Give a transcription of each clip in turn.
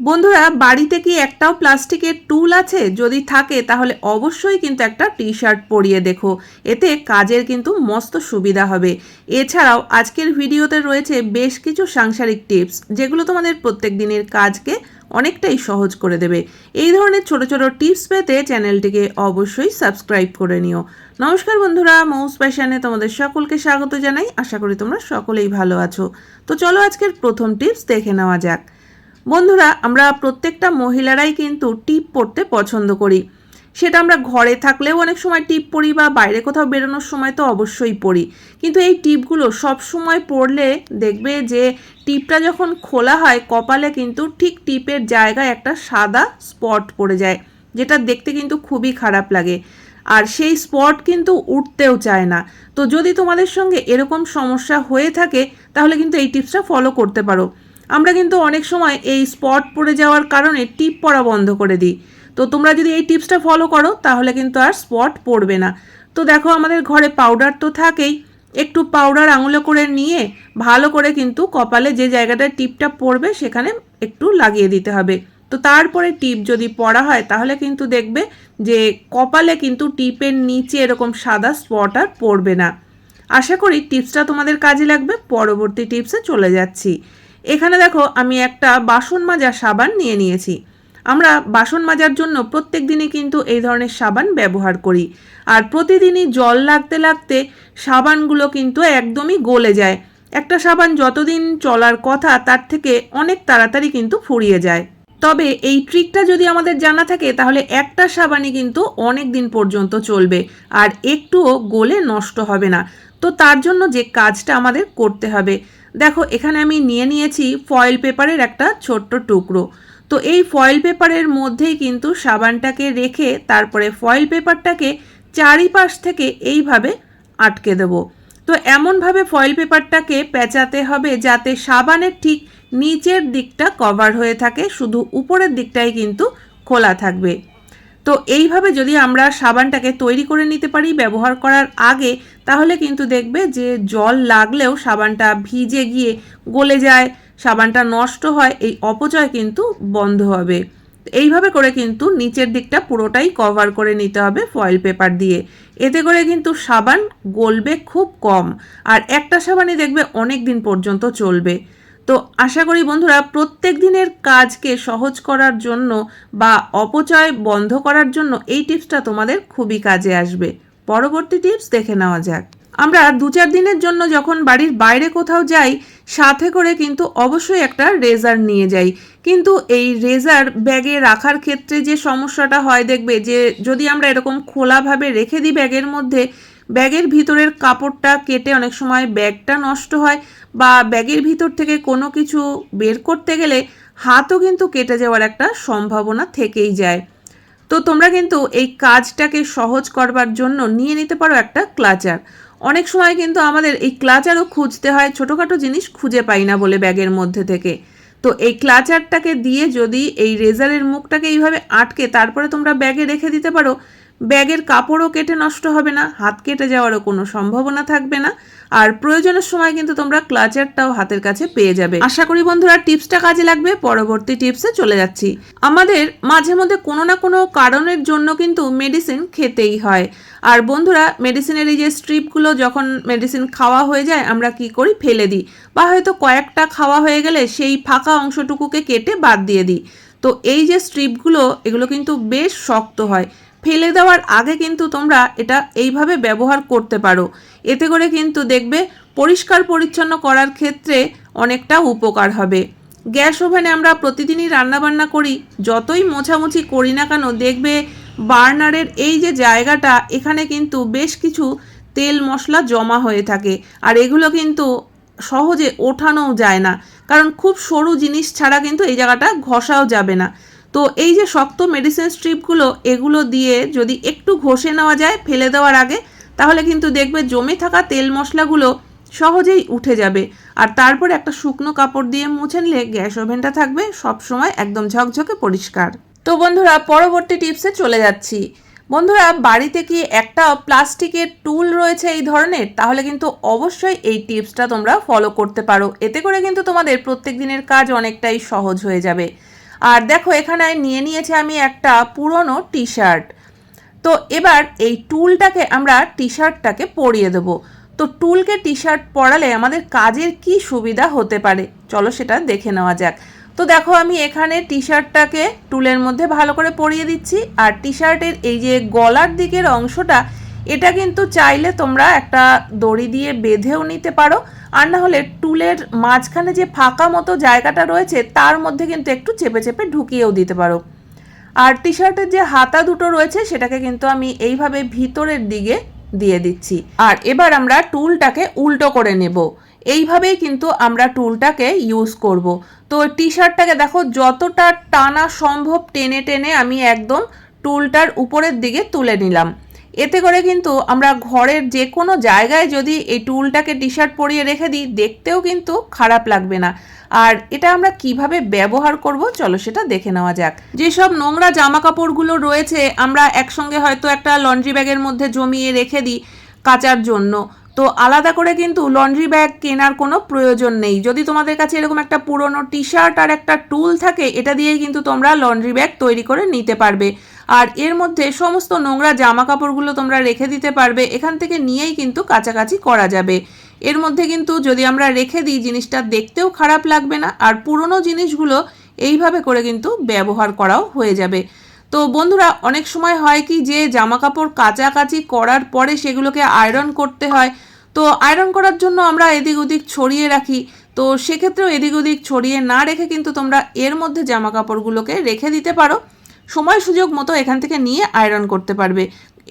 বন্ধুরা, বাড়িতে কি একটাও প্লাস্টিকের টুল আছে? যদি থাকে, তাহলে অবশ্যই কিন্তু একটা টি শার্ট পরিয়ে দেখো। এতে কাজের কিন্তু মস্ত সুবিধা হবে। এছাড়াও, আজকের ভিডিওতে রয়েছে বেশ কিছু সাংসারিক টিপস, যেগুলো তোমাদের প্রত্যেক দিনের কাজকে অনেকটাই সহজ করে দেবে। এই ধরনের ছোট ছোট টিপস পেতে চ্যানেলটিকে অবশ্যই সাবস্ক্রাইব করে নিও। নমস্কার বন্ধুরা, মৌস প্যাশনে তোমাদের সকলকে স্বাগত জানাই। আশা করি তোমরা সকলেই ভালো আছো। তো চলো আজকের প্রথম টিপস দেখে নেওয়া যাক। বন্ধুরা, আমরা প্রত্যেকটা মহিলারাই কিন্তু টিপ পরতে পছন্দ করি। সেটা আমরা ঘরে থাকলেও অনেক সময় টিপ পরি বা বাইরে কোথাও বেরোনোর সময় তো অবশ্যই পরি কিন্তু এই টিপগুলো সব সময় পরলে দেখবে যে টিপটা যখন খোলা হয়, কপালে কিন্তু ঠিক টিপের জায়গায় একটা সাদা স্পট পড়ে যায়, যেটা দেখতে কিন্তু খুবই খারাপ লাগে। আর সেই স্পট কিন্তু উঠতেও চায় না। তো যদি তোমাদের সঙ্গে এরকম সমস্যা হয়ে থাকে, তাহলে কিন্তু এই টিপসটা ফলো করতে পারো। আমরা কিন্তু অনেক সময় এই স্পট পড়ে যাওয়ার কারণে টিপ পরা বন্ধ করে দিই। তো তোমরা যদি এই টিপসটা ফলো করো, তাহলে কিন্তু আর স্পট পড়বে না। তো দেখো, আমাদের ঘরে পাউডার তো থাকেই। একটু পাউডার আঙুলে করে নিয়ে ভালো করে কিন্তু কপালে যে জায়গাটায় টিপটা পড়বে, সেখানে একটু লাগিয়ে দিতে হবে। তো তারপরে টিপ যদি পড়া হয়, তাহলে কিন্তু দেখবে যে কপালে কিন্তু টিপের নিচে এরকম সাদা স্পট আর পড়বে না। আশা করি টিপসটা তোমাদের কাজে লাগবে। পরবর্তী টিপসে চলে যাচ্ছি। এখানে দেখো আমি একটা বাসন মাজার সাবান নিয়ে নিয়েছি। আমরা বাসন মাজার জন্য প্রত্যেক দিনই কিন্তু এই ধরনের সাবান ব্যবহার করি। আর প্রতিদিনই জল লাগতে লাগতে সাবানগুলো কিন্তু একদমই গলে যায়। একটা সাবান যতদিন চলার কথা তার থেকে অনেক তাড়াতাড়ি কিন্তু ফুরিয়ে যায়। তবে এই ট্রিকটা যদি আমাদের জানা থাকে, তাহলে একটা সাবানই কিন্তু অনেক দিন পর্যন্ত চলবে আর একটুও গলে নষ্ট হবে না। তো তার জন্য যে কাজটা আমাদের করতে হবে। দেখো, এখানে আমি নিয়ে নিয়েছি ফয়েল পেপারের একটা ছোট্ট টুকরো। তো এই ফয়েল পেপারের মধ্যেই কিন্তু সাবানটাকে রেখে তারপরে ফয়েল পেপারটাকে চারিপাশ থেকে এইভাবে আটকে দেব। তো এমনভাবে ফয়েল পেপারটাকে পেঁচাতে হবে যাতে সাবানের ঠিক নিচের দিকটা কভার হয়ে থাকে, শুধু উপরের দিকটাই কিন্তু খোলা থাকবে। তো এইভাবে যদি আমরা সাবানটাকে তৈরি করে নিতে পারি ব্যবহার করার আগে, তাহলে কিন্তু দেখবে যে জল লাগলেও সাবানটা ভিজে গিয়ে গলে যায়, সাবানটা নষ্ট হয়, এই অপচয় কিন্তু বন্ধ হবে। এইভাবে করে কিন্তু নিচের দিকটা পুরোটাই কভার করে নিতে হবে ফয়েল পেপার দিয়ে। এতে করে কিন্তু সাবান গলবে খুব কম আর একটা সাবানই দেখবে অনেক দিন পর্যন্ত চলবে। তো আশা করি বন্ধুরা প্রত্যেক দিনের কাজকে সহজ করার জন্য বা অপচয় বন্ধ করার জন্য এই টিপসটা তোমাদের খুবই কাজে আসবে। পরবর্তী টিপস দেখে নেওয়া যাক। আমরা দু চার দিনের জন্য যখন বাড়ির বাইরে কোথাও যাই, সাথে করে কিন্তু অবশ্যই একটা রেজার নিয়ে যাই। কিন্তু এই রেজার ব্যাগে রাখার ক্ষেত্রে যে সমস্যাটা হয়, দেখবে যে যদি আমরা এরকম খোলাভাবে রেখে দিই ব্যাগের মধ্যে, ব্যাগের ভিতরের কাপড়টা কেটে অনেক সময় ব্যাগটা নষ্ট হয় বা ব্যাগের ভিতর থেকে কোনো কিছু বের করতে গেলে হাতও কিন্তু কেটে যাওয়ার একটা সম্ভাবনা থেকেই যায়। তো তোমরা কিন্তু এই কাজটাকে সহজ করবার জন্য নিয়ে নিতে পারো একটা ক্লাচার। অনেক সময় কিন্তু আমাদের এই ক্লাচারও খুঁজতে হয়, ছোটোখাটো জিনিস খুঁজে পাই না বলে ব্যাগের মধ্যে থেকে। তো এই ক্লাচারটাকে দিয়ে যদি এই রেজারের মুখটাকে এইভাবে আটকে, তারপরে তোমরা ব্যাগে রেখে দিতে পারো ব্যাগের কাপড়ও কেটে নষ্ট হবে না, হাত কেটে যাওয়ারও কোনো সম্ভাবনা থাকবে না, আর প্রয়োজনের সময় কিন্তু তোমরা ক্লাচারটাও হাতের কাছে পেয়ে যাবে। আশা করি বন্ধুরা টিপসটা কাজে লাগবে, পরবর্তী টিপসে চলে যাচ্ছি। আমাদের মাঝে মধ্যে কোনো না কোনো কারণের জন্য কিন্তু মেডিসিন খেতেই হয়। আর বন্ধুরা, মেডিসিনের এই যে স্ট্রিপগুলো, যখন মেডিসিন খাওয়া হয়ে যায়, আমরা কি করি? ফেলে দিই। বা হয়তো কয়েকটা খাওয়া হয়ে গেলে সেই ফাঁকা অংশটুকুকে কেটে বাদ দিয়ে দিই। তো এই যে স্ট্রিপগুলো, এগুলো কিন্তু বেশ শক্ত হয়। ফেলে দেওয়ার আগে কিন্তু তোমরা এটা এইভাবে ব্যবহার করতে পারো। এতে করে কিন্তু দেখবে পরিষ্কার পরিচ্ছন্ন করার ক্ষেত্রে অনেকটা উপকার হবে। গ্যাস ওভেনে আমরা প্রতিদিনই রান্নাবান্না করি, যতই মোছামুছি করি না কেন দেখবে বার্নারের এই যে জায়গাটা, এখানে কিন্তু বেশ কিছু তেল মশলা জমা হয়ে থাকে। আর এগুলো কিন্তু সহজে ওঠানোও যায় না। কারণ খুব সরু জিনিস ছাড়া কিন্তু এই জায়গাটা ঘষাও যাবে না। তো এই যে শক্ত মেডিসিন স্ট্রিপগুলো এগুলো দিয়ে যদি একটু ঘষে নেওয়া যায়, ফেলে দেওয়ার আগে, তাহলে কিন্তু দেখবে জমে থাকা তেল মশলাগুলো সহজেই উঠে যাবে। আর তারপর একটা শুকনো কাপড় দিয়ে মুছে নিলে গ্যাস ওভেনটা থাকবে সবসময় একদম ঝকঝকে পরিষ্কার। তো বন্ধুরা, পরবর্তী টিপসে চলে যাচ্ছি। বন্ধুরা, বাড়িতে কি একটা প্লাস্টিকের টুল রয়েছে এই ধরনের? তাহলে কিন্তু অবশ্যই এই টিপসটা তোমরা ফলো করতে পারো। এতে করে কিন্তু তোমাদের প্রত্যেক দিনের কাজ অনেকটাই সহজ হয়ে যাবে। আর দেখো, এখানে নিয়ে নিয়েছি আমি একটা পুরনো টি শার্ট তো এবার এই টুলটাকে আমরা টি শার্টটাকে পরিয়ে দেবো। তো টুলকে টি শার্ট পরালে আমাদের কাজের কি সুবিধা হতে পারে? চলো সেটা দেখে নেওয়া যাক। তো দেখো, আমি এখানে টি শার্টটাকে টুলের মধ্যে ভালো করে পরিয়ে দিচ্ছি। আর টি শার্টের এই যে গলার দিকের অংশটা, এটা কিন্তু চাইলে তোমরা একটা দড়ি দিয়ে বেঁধেও নিতে পারো। আর না হলে টুলের মাঝখানে যে ফাঁকা মতো জায়গাটা রয়েছে, তার মধ্যে কিন্তু একটু চেপে চেপে ঢুকিয়েও দিতে পারো। আর টি শার্টের যে হাতা দুটো রয়েছে, সেটাকে কিন্তু আমি এইভাবে ভিতরের দিকে দিয়ে দিচ্ছি। আর এবার আমরা টুলটাকে উল্টো করে নেব। এইভাবেই কিন্তু আমরা টুলটাকে ইউজ করব। তো টি শার্টটাকে দেখো, যতটা টানা সম্ভব টেনে টেনে আমি একদম টুলটার উপরের দিকে তুলে নিলাম। এতে করে কিন্তু আমরা ঘরের যে কোনো জায়গায় যদি এই টুলটাকে টি শার্ট পরিয়ে রেখে দিই, দেখতেও কিন্তু খারাপ লাগবে না। আর এটা আমরা কীভাবে ব্যবহার করব, চলো সেটা দেখে নেওয়া যাক। যেসব নোংরা জামা কাপড়গুলো রয়েছে, আমরা একসঙ্গে হয়তো একটা লন্ড্রি ব্যাগের মধ্যে জমিয়ে রেখে দিই কাচার জন্য। তো আলাদা করে কিন্তু লন্ড্রি ব্যাগ কেনার কোনো প্রয়োজন নেই। যদি তোমাদের কাছে এরকম একটা পুরনো টি শার্ট আর একটা টুল থাকে, এটা দিয়েই কিন্তু তোমরা লন্ড্রি ব্যাগ তৈরি করে নিতে পারবে। আর এর মধ্যে সমস্ত নোংরা জামা কাপড়গুলো তোমরা রেখে দিতে পারবে। এখান থেকে নিয়েই কিন্তু কাছাকাছি করা যাবে। এর মধ্যে কিন্তু যদি আমরা রেখে দিই, জিনিসটা দেখতেও খারাপ লাগবে না। আর পুরনো জিনিসগুলো এইভাবে করে কিন্তু ব্যবহার করাও হয়ে যাবে। তো বন্ধুরা, অনেক সময় হয় কি যে জামা কাপড় কাচাকাচি করার পরে সেগুলোকে আয়রন করতে হয়। তো আয়রন করার জন্য আমরা এদিক ওদিক ছড়িয়ে রাখি। তো সেক্ষেত্রেও এদিক ওদিক ছড়িয়ে না রেখে কিন্তু তোমরা এর মধ্যে জামা কাপড়গুলোকে রেখে দিতে পারো। সময় সুযোগ মতো এখান থেকে নিয়ে আয়রন করতে পারবে।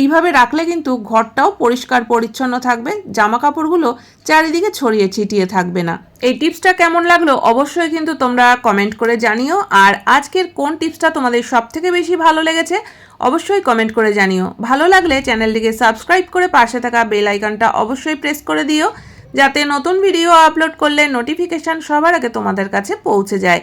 এইভাবে রাখলে কিন্তু ঘরটাও পরিষ্কার, পরিচ্ছন্ন থাকবে। জামা কাপড়গুলো চারিদিকে ছড়িয়ে ছিটিয়ে থাকবে না। এই টিপসটা কেমন লাগল অবশ্যই কিন্তু তোমরা কমেন্ট করে জানিও। আর আজকের কোন টিপসটা তোমাদের সব থেকে বেশি ভালো লেগেছে অবশ্যই কমেন্ট করে জানিও। ভালো লাগলে চ্যানেলটিকে সাবস্ক্রাইব করে পাশে থাকা বেল আইকনটা অবশ্যই প্রেস করে দিও। যাতে নতুন ভিডিও আপলোড করলে নোটিফিকেশান সবার আগে তোমাদের কাছে পৌঁছে যায়।